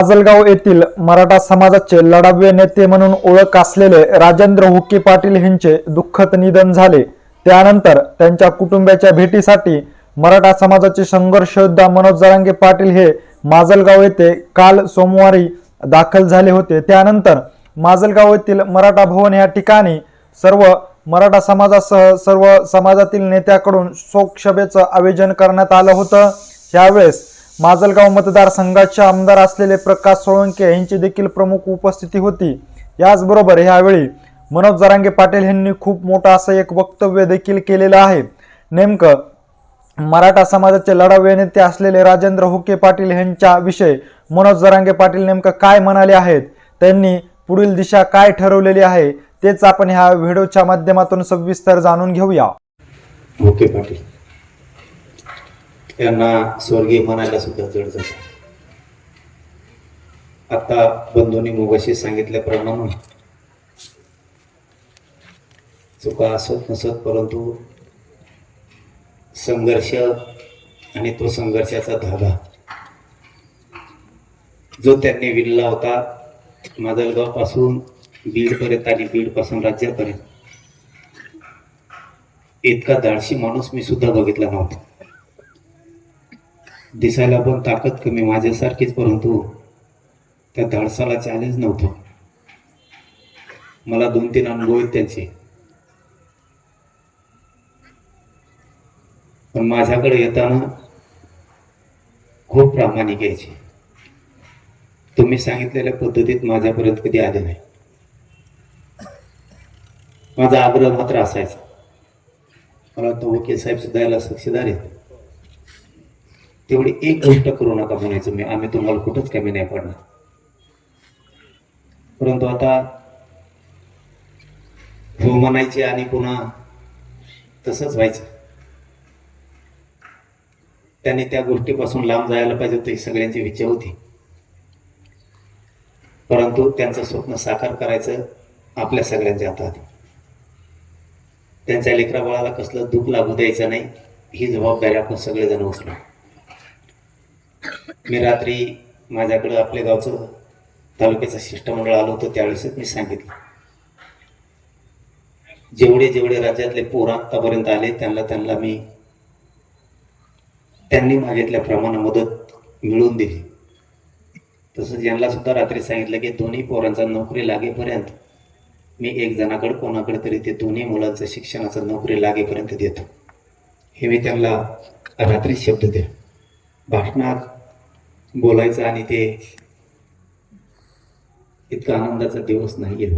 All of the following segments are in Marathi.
माजलगाव येथील मराठा समाजाचे लढावे नेते म्हणून ओळख असलेले राजेंद्र हुके पाटील यांचे दुःखद निधन झाले. त्यानंतर त्यांच्या कुटुंबाच्या भेटीसाठी मराठा समाजाचे संघर्ष योद्धा मनोज जरांगे पाटील हे माजलगाव येथे काल सोमवारी दाखल झाले होते. त्यानंतर माजलगाव येथील मराठा भवन या ठिकाणी सर्व मराठा समाजासह सर्व समाजातील नेत्याकडून शोकसभेचं आयोजन करण्यात आलं होतं. यावेळेस माजलगाव मतदारसंघाचे आमदार असलेले प्रकाश सोळंके यांची देखील प्रमुख उपस्थिती होती. याचबरोबर ह्यावेळी मनोज जरांगे पाटील यांनी खूप मोठं असं एक वक्तव्य देखील केलेलं आहे. नेमकं मराठा समाजाचे लढावे नेते असलेले राजेंद्र हुके पाटील यांच्या विषय मनोज जरांगे पाटील नेमकं काय म्हणाले आहेत? त्यांनी पुढील दिशा काय ठरवलेली आहे? तेच आपण ह्या व्हिडिओच्या माध्यमातून सविस्तर जाणून घेऊया. ओके पाटील. त्यांना स्वर्गीय म्हणायला सुद्धा जड जात. आता बंधूंनी मोगाशी सांगितल्याप्रमाणे चुका असत नसत परंतु संघर्ष आणि तो संघर्षाचा धागा. जो त्यांनी विणला होता माजलगावपासून बीडपर्यंत आणि बीडपासून राज्यापर्यंत. इतका धाडशी माणूस मी सुद्धा बघितला नव्हता. दिसायला पण ताकद कमी माझ्यासारखीच परंतु त्या धाडसाला चॅलेंज नव्हतं. मला दोन तीन अनुभव आहेत त्यांचे. पण माझ्याकडे येताना खूप प्रामाणिक यायचे. तुम्ही सांगितलेल्या पद्धतीत माझ्यापर्यंत कधी आले नाही. माझा आग्रह मात्र असायचा. मला तो वकील साहेब सुद्धा याला साक्षीदार आहेत. तेवढी एक गोष्ट करू नका म्हणायचं मी. आम्ही तुम्हाला कुठंच कमी नाही पडणार. परंतु आता हो म्हणायचे आणि पुन्हा तसंच व्हायचं. त्यांनी त्या गोष्टीपासून लांब जायला पाहिजे होतं ही सगळ्यांची इच्छा होती. परंतु त्यांचं स्वप्न साकार करायचं आपल्या सगळ्यांच्या हातात. त्यांच्या लेकराबाळाला कसलं दुःख लागू द्यायचं नाही ही जबाबदारी आपण सगळेजण उचलू. मी रात्री माझ्याकडं आपल्या गावचं तालुक्याचं शिष्टमंडळ आलं होतं त्यावेळेसच मी सांगितलं. जेवढे जेवढे राज्यातले पोर आत्तापर्यंत आले त्यांना त्यांना मी त्यांनी मागितल्याप्रमाणे मदत मिळवून दिली. तसंच यांना सुद्धा रात्री सांगितलं की दोन्ही पोरांचा नोकरी लागेपर्यंत मी एक जणाकडे कोणाकडे तरी ते दोन्ही मुलांचं शिक्षणाचं नोकरी लागेपर्यंत देतो. हे मी त्यांना रात्री शब्द दे भाषणात बोलायचं आणि ते इतका आनंदाचा दिवस नाही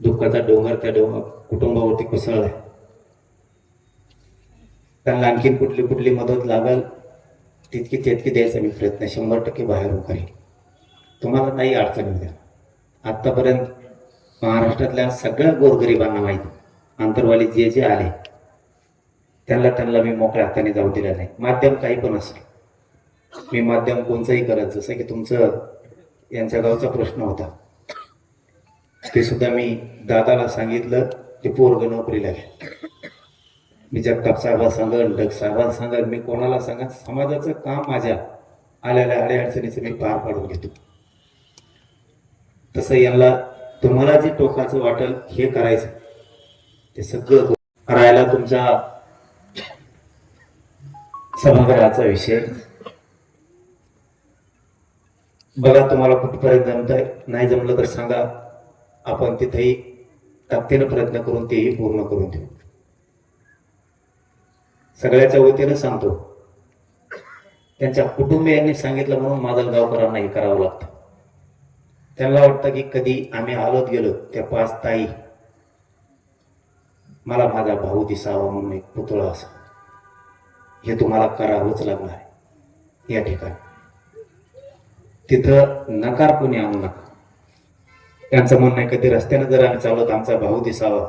दुःखाचा डोंगर त्या डोंगर कुटुंबावरती कोसळलाय. त्यांना आणखीन कुठली कुठली मदत लागल तितकी तितकी द्यायचा मी प्रयत्न शंभर टक्के बाहेर करेन तुम्हाला नाही अडचण द्या. आत्तापर्यंत महाराष्ट्रातल्या सगळ्या गोरगरिबांना माहिती आंतरवाली जे जे आले त्यांना त्यांना मी मोकळ्या हाताने जाऊ दिला नाही. माध्यम काही पण असेल मी माध्यम कोणचंही करत जसं की तुमचं यांच्या गावचा प्रश्न होता. ते सुद्धा मी दादाला सांगितलं ते पोरग नोकरीला मी जगताप साहेबा सांगन डग साहेबांना सांगन मी कोणाला सांगा समाजाचं काम माझ्या आलेल्या अडीअडचणीचं मी पार पाडून घेतो. तसं यांना तुम्हाला जे टोकाचं वाटेल हे करायचं. ते सगळं करायला तुमच्या सभागृहाचा विषय. बघा तुम्हाला कुठपर्यंत जमतंय. नाही जमलं तर सांगा. आपण तिथेही ताकदीनं प्रयत्न करून तेही पूर्ण करून देऊ. सगळ्याच्या वतीनं सांगतो. त्यांच्या कुटुंबियांनी सांगितलं म्हणून माझं गावकरांना हे करावं लागतं. त्यांना वाटतं की कधी आम्ही आलोत गेलो त्या पाच ताई मला माझा भाऊ दिसावा म्हणून एक पुतळा असा. हे तुम्हाला करावंच लागणार आहे. या ठिकाणी. तिथं नकार कोणी आणू नका. त्यांचं म्हणणं आहे कधी रस्त्यानं जर आम्ही चालवत आमचा भाऊ दिसावा.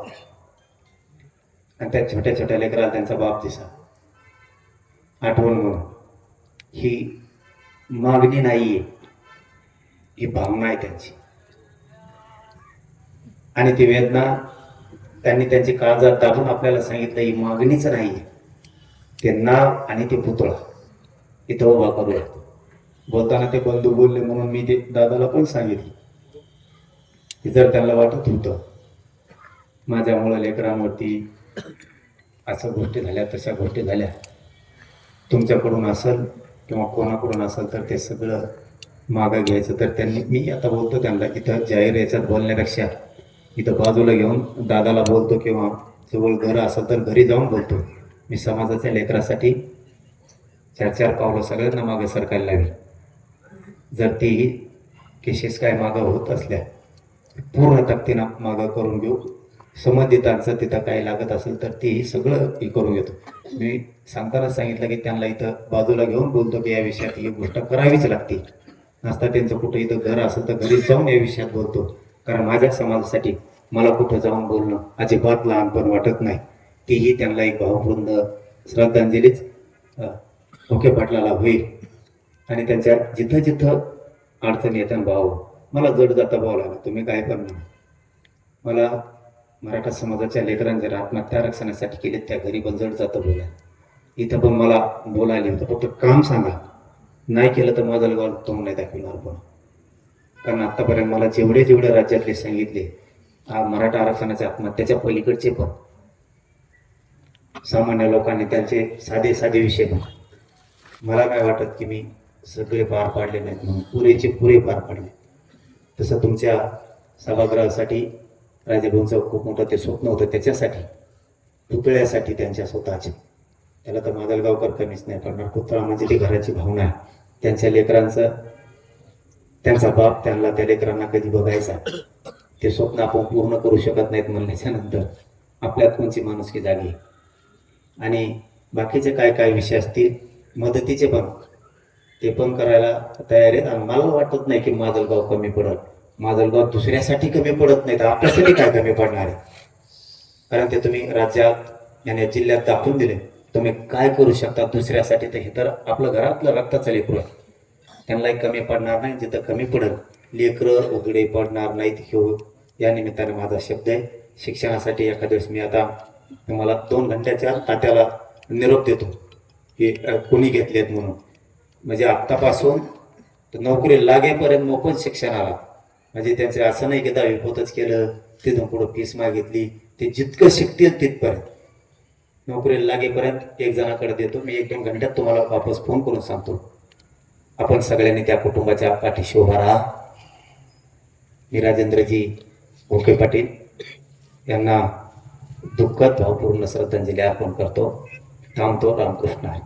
आणि त्या छोट्या छोट्या लेकराला त्यांचा बाप दिसावा. आठवण म्हणून. ही मागणी नाहीये. ही भावना आहे त्यांची. आणि ती वेदना त्यांनी त्यांची काळजात दाबून आपल्याला सांगितलं ही मागणीच नाहीये. ते नाव आणि ते पुतळा. इथं उभा करूया. बोलताना ते बंधू बोलले म्हणून मी ते दादाला पण सांगितलं. की जर त्यांना वाटत होतं माझ्यामुळं लेकरांवरती असं गोष्टी झाल्या तशा गोष्टी झाल्या. तुमच्याकडून असेल किंवा कोणाकडून असेल तर ते सगळं मागं घ्यायचं. तर त्यांनी मी आता बोलतो त्यांना इथं जाहीर याच्यात बोलण्यापेक्षा इथं बाजूला घेऊन दादाला बोलतो किंवा जवळ घर असेल तर घरी जाऊन बोलतो. मी समाजाच्या लेकरासाठी चार चार पावलं सगळ्यांना मागे सरकायला लागेल जर तेही केसेस काय मागं होत असल्या पूर्ण तक्तीनं मागं करून घेऊ. संबंधितांचं तिथं काही लागत असेल तर तेही सगळं हे करून घेतो. मी सांगताना सांगितलं की त्यांना इथं बाजूला घेऊन बोलतो की या विषयात ही गोष्ट करावीच लागते. नसता त्यांचं कुठं इथं घर असेल तर घरी जाऊन या विषयात बोलतो. कारण माझ्या समाजासाठी मला कुठं जाऊन बोलणं अजिबात लहानपण वाटत नाही. तेही त्यांना एक भावपूर्ण श्रद्धांजलीच ओके पाटलाला होईल. आणि त्यांच्या जिथं जिथं अडचणी येतात भाऊ मला जड जाता भाऊ लागला. तुम्ही काय पण मला मराठा समाजाच्या लेकरांचे आत्महत्या आरक्षणासाठी केले त्या घरी पण जड जातं बोला. इथं पण मला बोलायला होतं फक्त काम सांगा. नाही केलं तर माझं गाव तोंड नाही दाखवणार पण. कारण आत्तापर्यंत मला जेवढे जेवढे राज्यातले सांगितले हा मराठा आरक्षणाच्या आत्महत्याच्या पलीकडचे पण. सामान्य लोकांनी त्यांचे साधे साधे विषय पण. मला काय वाटत की मी सगळे पार पाडले नाहीत म्हणून पुरेचे पुरे पार पाडले. तसं तुमच्या सभागृहासाठी राजभाऊंचं खूप मोठं ते स्वप्न होतं त्याच्यासाठी पुतळ्यासाठी त्यांच्या स्वतःचे. त्याला तर मादलगावकर कमीच नाही पडणार. पुतळा म्हणजे ती घराची भावना आहे. त्यांच्या लेकरांचं त्यांचा बाप त्यांना त्या लेकरांना कधी बघायचा ते स्वप्न आपण पूर्ण करू शकत नाहीत म्हणल्याच्या नंतर आपल्यात कोणची माणुसकी जागी आणि बाकीचे काय काय विषय असतील? मदतीचे पण ते पण करायला तयार आहेत. आणि मला वाटत नाही की माजलगाव कमी पडत. माजलगाव दुसऱ्यासाठी कमी पडत नाही तर आपल्यासाठी काय कमी पडणार आहे? कारण ते तुम्ही राज्यात आणि जिल्ह्यात दाखवून दिले. तुम्ही काय करू शकता दुसऱ्यासाठी तर हे तर आपलं घरातलं रक्ताचं लेकरू आहे. त्यांनाही कमी पडणार नाही जिथं कमी पडल. लेकरं उघडे पडणार नाहीत हे या निमित्ताने माझा शब्द आहे. शिक्षणासाठी एखाद्या वेळेस मी आता तुम्हाला दोन घंट्याच्या तात्याला निरोप देतो. हे कोणी घेतलेत म्हणून. म्हणजे आत्तापासून तर नोकरी लागेपर्यंत मोफत शिक्षण आला. म्हणजे त्यांचे असं नाही की दहावी पोतच केलं तिथून पुढं फीस मागितली ते जितकं शिकतील तिथपर्यंत. नोकरीला लागेपर्यंत एक जणाकडे देतो मी एक दोन घंट्यात तुम्हाला वापस फोन करून सांगतो. आपण सगळ्यांनी त्या कुटुंबाच्या पाठीशी उभा राहा. मी राजेंद्रजी ओके पाटील यांना दुःखद भावपूर्ण श्रद्धांजली अर्पण करतो. थांबतो रामकृष्ण आहे